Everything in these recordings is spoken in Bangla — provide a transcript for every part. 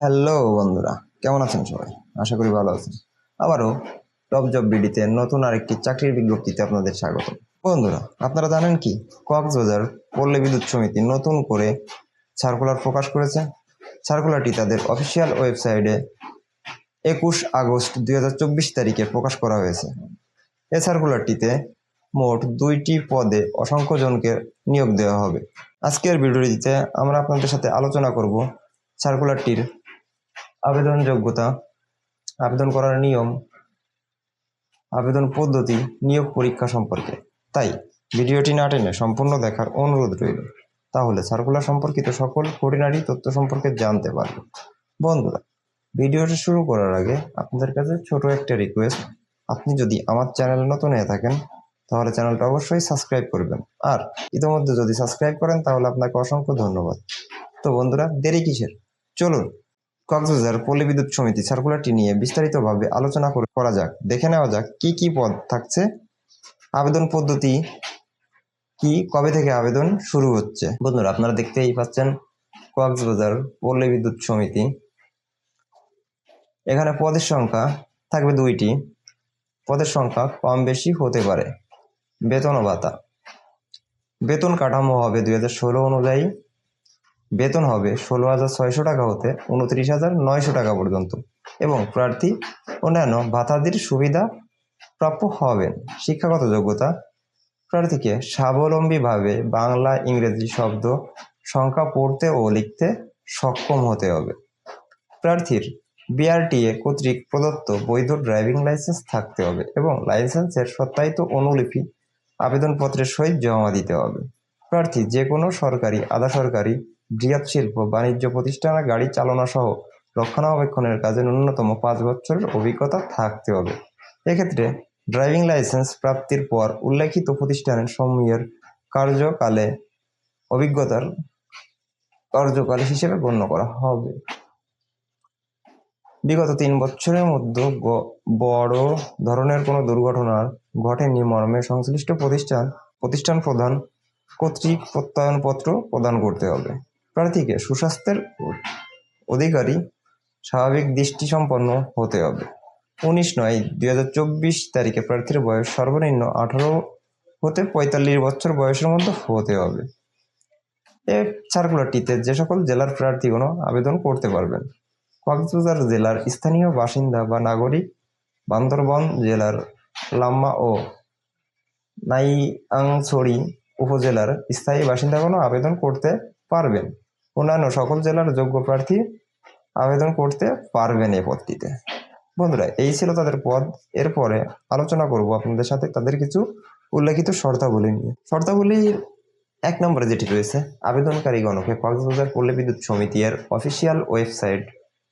হ্যালো বন্ধুরা। কেমন আছেন সবাই? আশা করি ভালো আছেন। আবারও টপ জব বিডিতে নতুন আরেকটি চাকরির বিজ্ঞপ্তিতে আপনাদের স্বাগত বন্ধুরা, আপনারা জানেন কি? কক্সবাজার পল্লী বিদ্যুৎ সমিতি নতুন করে সার্কুলার প্রকাশ করেছে। সার্কুলারটি তাদের অফিসিয়াল ওয়েবসাইটে একুশ আগস্ট দুই হাজার চব্বিশ তারিখে প্রকাশ করা হয়েছে। এ সার্কুলারটিতে মোট দুইটি পদে অসংখ্য জনকে নিয়োগ দেওয়া হবে। আজকের ভিডিওটিতে আমরা আপনাদের সাথে আলোচনা করব সার্কুলারটির আবেদন যোগ্যতা আবেদন করার নিয়ম, আবেদন পদ্ধতি, নিয়োগ পরীক্ষা সম্পর্কে। তাই ভিডিওটি না টেনে সম্পূর্ণ দেখার অনুরোধ রইল। তাহলে সার্কুলার সম্পর্কিত সকল খুঁটিনাটি তথ্য সম্পর্কে জানতে পারবে বন্ধুরা, ভিডিওটি শুরু করার আগে আপনাদের কাছে ছোট একটা রিকোয়েস্ট আপনি যদি আমার চ্যানেল নতুন হয়ে থাকেন, তাহলে চ্যানেলটা অবশ্যই সাবস্ক্রাইব করবেন। আর ইতিমধ্যে যদি সাবস্ক্রাইব করেন, তাহলে আপনাকে অসংখ্য ধন্যবাদ। তো বন্ধুরা, দেরি কিসের? চলুন কক্সবাজার পল্লী বিদ্যুৎ সমিতি সার্কুলারটি নিয়ে বিস্তারিতভাবে আলোচনা করে- করা যাক। দেখে নেওয়া যাক কি কি পদ থাকছে। আবেদন পদ্ধতি কি? কবে থেকে আবেদন শুরু হচ্ছে? বন্ধুরা, আপনারা দেখতেই পাচ্ছেন কক্সবাজার পল্লী বিদ্যুৎ সমিতি। এখানে পদের সংখ্যা থাকবে দুইটি। পদের সংখ্যা কম বেশি হতে পারে। বেতন ও ভাতা। বেতন কাঠামো হবে দুই হাজার ষোলো অনুযায়ী। বেতন হবে ষোলো হাজার ছয়শো টাকা হতে উনত্রিশ হাজার নয়শো টাকা পর্যন্ত। এবং প্রার্থী অন্যান্য ভাতাদির সুবিধা প্রাপ্য হবেন। শিক্ষাগত যোগ্যতা, প্রার্থীকে স্বাবলম্বীভাবে বাংলা, ইংরেজি শব্দ সংখ্যা পড়তে ও লিখতে সক্ষম হতে হবে। প্রার্থীর বিআরটিএ কর্তৃক প্রদত্ত বৈধ ড্রাইভিং লাইসেন্স থাকতে হবে এবং লাইসেন্সের সত্যায়িত অনুলিপি, আবেদনপত্রের সহিত জমা দিতে হবে। প্রার্থী যে কোনো সরকারি, আধা সরকারি বৃহৎ শিল্প, বাণিজ্য প্রতিষ্ঠানে গাড়ি চালনা সহ রক্ষণাবেক্ষণের কাজে ন্যূনতম পাঁচ বছরের অভিজ্ঞতা থাকতে হবে। এক্ষেত্রে ড্রাইভিং লাইসেন্স প্রাপ্তির পর উল্লেখিত প্রতিষ্ঠানের সমূহের কার্যকালে অভিজ্ঞতার কার্যকাল হিসেবে গণ্য করা হবে। বিগত তিন বছরের মধ্যে বড় ধরনের কোনো দুর্ঘটনার ঘটেনি, মর্মে সংশ্লিষ্ট প্রতিষ্ঠান প্রতিষ্ঠান প্রধান কর্তৃক প্রত্যয়নপত্র প্রদান করতে হবে। প্রার্থীকে সুস্বাস্থ্যের অধিকারী স্বাভাবিক দৃষ্টিসম্পন্ন হতে হবে। উনিশ নয়, দুই হাজার চব্বিশ তারিখে প্রার্থীর বয়স সর্বনিম্ন আঠারো হতে পঁয়তাল্লিশ বছর বয়সের মধ্যে হতে হবে। এই সার্কুলারটিতে যে সকল জেলার প্রার্থীগণ আবেদন করতে পারবেন। কক্সবাজার জেলার স্থানীয় বাসিন্দা বা নাগরিক, বান্দরবন জেলার লাম্মা ও নাইয়াংছড়ি উপজেলার স্থায়ী বাসিন্দাগণও আবেদন করতে পারবেন। অন্যান্য সকল জেলার যোগ্য প্রার্থী আবেদন করতে পারবেন এই পদটিতে। বন্ধুরা, এই ছিল তাদের পদ। এরপরে আলোচনা করব আপনাদের সাথে তাদের কিছু উল্লেখিত শর্তাবলী নিয়ে। শর্তাবলীর এক নম্বরে যেটি রয়েছে আবেদনকারীগণকে কক্সবাজার পল্লী বিদ্যুৎ সমিতি এর অফিসিয়াল ওয়েবসাইট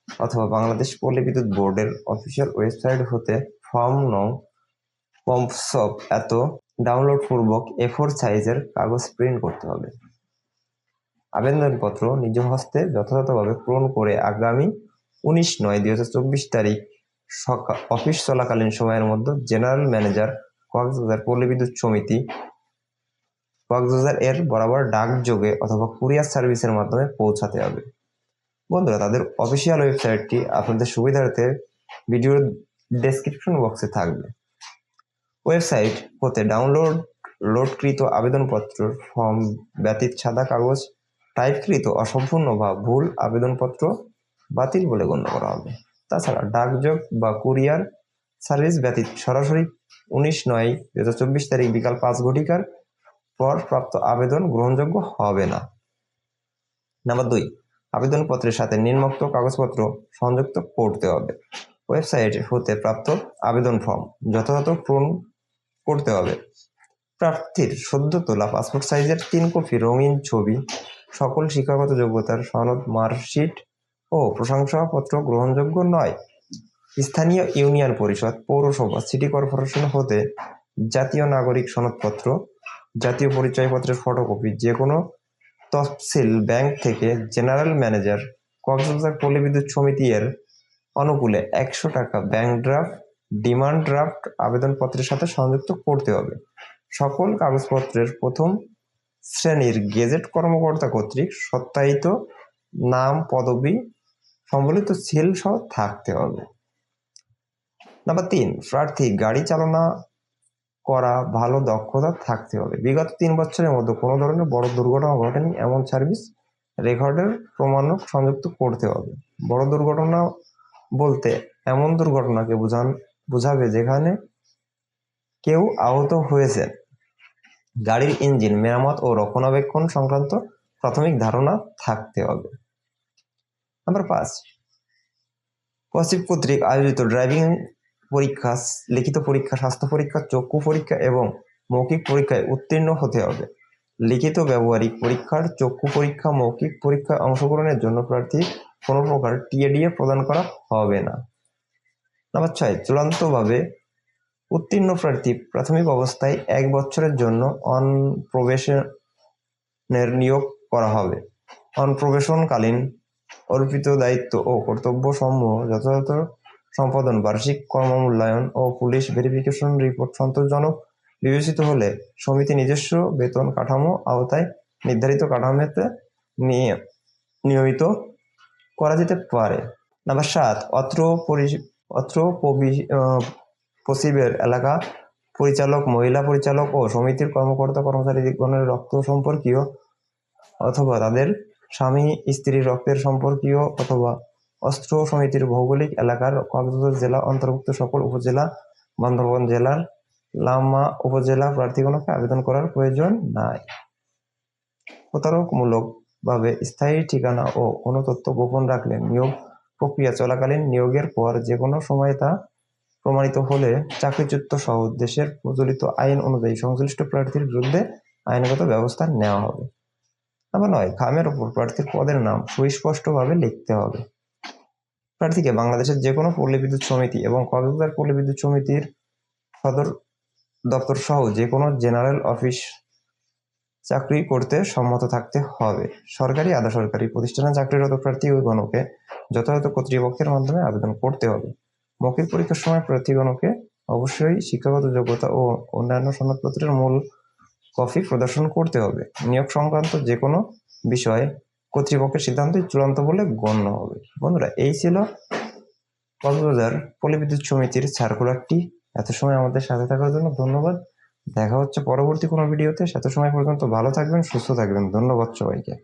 অথবা বাংলাদেশ পল্লী বিদ্যুৎ বোর্ডের অফিসিয়াল ওয়েবসাইট হতে ফর্ম নং পম্পসপ এত ডাউনলোড পূর্বক এ ফোর সাইজের কাগজ প্রিন্ট করতে হবে। আবেদনপত্র নিজ হস্তে যথাযথভাবে পূরণ করে আগামী উনিশ নয় দুই হাজার চব্বিশ তারিখ সকাল অফিস চলাকালীন সময়ের মধ্যে জেনারেল ম্যানেজার কক্সবাজার পল্লী বিদ্যুৎ সমিতি কক্সবাজার এর বরাবর ডাকযোগে অথবা কুরিয়ার সার্ভিসের মাধ্যমে পৌঁছাতে হবে। বন্ধুরা, তাদের অফিসিয়াল ওয়েবসাইটটি আপনাদের সুবিধার্থে ভিডিওর ডেসক্রিপশন বক্সে থাকবে। ওয়েবসাইট হতে ডাউনলোড লোডকৃত আবেদনপত্র ফর্ম ব্যতীত সাদা কাগজ টাইপকৃত অসম্পূর্ণ বা ভুল আবেদনপত্র বাতিল বলে গণ্য করা হবে। তাছাড়া ডাকযোগ বা কুরিয়ার সার্ভিস ব্যতীত সরাসরি উনিশ নয় দু হাজার চব্বিশ তারিখ বিকাল পাঁচ ঘটিকার পর প্রাপ্ত আবেদন গ্রহণযোগ্য হবে না। নাম্বার দুই, আবেদনপত্রের সাথে নিম্নোক্ত কাগজপত্র সংযুক্ত করতে হবে। ওয়েবসাইট হতে প্রাপ্ত আবেদন ফর্ম যথাযথ পূরণ করতে হবে। প্রার্থীর সদ্য তোলা পাসপোর্ট সাইজের তিন কপি রঙিন ছবি সকল শিক্ষাগত যোগ্যতার সনদ, মার্কশিট ও প্রশংসাপত্র গ্রহণযোগ্য নয়। স্থানীয় ইউনিয়ন পরিষদ পৌরসভা, সিটি কর্পোরেশন হতে জাতীয় নাগরিক সনদপত্র, জাতীয় পরিচয়পত্রের ফটোকপি যে কোনো তফসিল ব্যাংক থেকে জেনারেল ম্যানেজার, কক্সবাজার পল্লী বিদ্যুৎ সমিতি এর অনুকূলে একশো টাকা ব্যাংক ড্রাফট, ডিমান্ড ড্রাফট আবেদনপত্রের সাথে সংযুক্ত করতে হবে। সকল কাগজপত্রের প্রথম শ্রেণির গেজেট কর্মকর্তা কর্তৃক সত্যায়িত নাম, পদবি সম্বলিত সিল সহ থাকতে হবে। নাম্বার তিন, প্রার্থী গাড়ি চালনা করা ভালো দক্ষতা থাকতে হবে। বিগত তিন বছরের মধ্যে কোনো ধরনের বড় দুর্ঘটনা ঘটেনি, এমন সার্ভিস রেকর্ডের প্রমাণক সংযুক্ত করতে হবে। বড় দুর্ঘটনা বলতে এমন দুর্ঘটনাকে বোঝান, বোঝাবে যেখানে কেউ আহত হয়েছে গাড়ির ইঞ্জিন, মেরামত ও রক্ষণাবেক্ষণ সংক্রান্ত প্রাথমিক ধারণা থাকতে হবে। নাম্বার পাঁচ পশ্চিম কর্তৃক আয়োজিত ড্রাইভিং পরীক্ষা, লিখিত পরীক্ষা, স্বাস্থ্য পরীক্ষা, চক্ষু পরীক্ষা এবং মৌখিক পরীক্ষায় উত্তীর্ণ হতে হবে। লিখিত ব্যবহারিক পরীক্ষার চক্ষু পরীক্ষা, মৌখিক পরীক্ষায় অংশগ্রহণের জন্য প্রার্থী কোনো প্রকার টিএডিএ প্রদান করা হবে না। নাম্বার ছয়, চূড়ান্তভাবে উত্তীর্ণ প্রার্থী প্রাথমিক অবস্থায় এক বছরের জন্য অন প্রবেশনের নিয়োগ করা হবে। অন প্রবেশনকালীন অর্পিত দায়িত্ব ও কর্তব্য সমূহ যথাযথ সম্পাদন, বার্ষিক কর্মমূল্যায়ন ও পুলিশ ভেরিফিকেশন রিপোর্ট সন্তোষজনক। বিবেচিত হলে সমিতি নিজস্ব বেতন কাঠামো আওতায় নির্ধারিত কাঠামোতে নিয়ে নিয়মিত করা যেতে পারে। নাম্বার সাত, অত্র পরি- অত্র পসিবের এলাকা পরিচালক, মহিলা পরিচালক ও সমিতির কর্মকর্তা কর্মচারীগণের রক্ত সম্পর্কীয় অথবা তাদের স্বামী, স্ত্রীর রক্তের সম্পর্কীয় অথবা অস্ত্র সমিতির ভৌগোলিক এলাকার কক্সবাজার জেলা অন্তর্ভুক্ত সকল উপজেলা, বান্দরবান জেলার লামা উপজেলা প্রার্থীগণকে আবেদন করার প্রয়োজন নাই। প্রতারকমূলকভাবে স্থায়ী ঠিকানা ও কোনো তথ্য গোপন রাখলে নিয়োগ প্রক্রিয়া চলাকালীন নিয়োগের পর যে কোনো সময় তা প্রমাণিত হলে চাকরিচ্যুত সহ দেশের প্রচলিত আইন অনুযায়ী সংশ্লিষ্ট প্রার্থীর বিরুদ্ধে আইনগত ব্যবস্থা নেওয়া হবে। নাম্বার নয়, খামের ওপর প্রার্থীর পদের নাম সুস্পষ্টভাবে লিখতে হবে। প্রার্থীকে বাংলাদেশের যে কোনো পল্লী বিদ্যুৎ সমিতি এবং কক্সবাজার পল্লী বিদ্যুৎ সমিতির সদর দপ্তর সহ যে কোনো জেনারেল অফিস চাকরি করতে সম্মত থাকতে হবে। সরকারি, আধা সরকারি প্রতিষ্ঠানে চাকরিরত প্রার্থী ওই গণকে যথাযথ কর্তৃপক্ষের মাধ্যমে আবেদন করতে হবে। মৌখিক পরীক্ষার সময় প্রার্থীগণকে অবশ্যই শিক্ষাগত যোগ্যতা ও অন্যান্য সনদপত্রের মূল কপি প্রদর্শন করতে হবে। নিয়োগ সংক্রান্ত যে কোনো বিষয়ে কর্তৃপক্ষের সিদ্ধান্তই চূড়ান্ত বলে গণ্য হবে। বন্ধুরা, এই ছিল কক্সবাজার পল্লী সমিতির সার্কুলারটি। এত সময় আমাদের সাথে থাকার জন্য ধন্যবাদ। দেখা হচ্ছে পরবর্তী কোনো ভিডিওতে। সেত সময় পর্যন্ত ভালো থাকবেন, সুস্থ থাকবেন। ধন্যবাদ সবাইকে।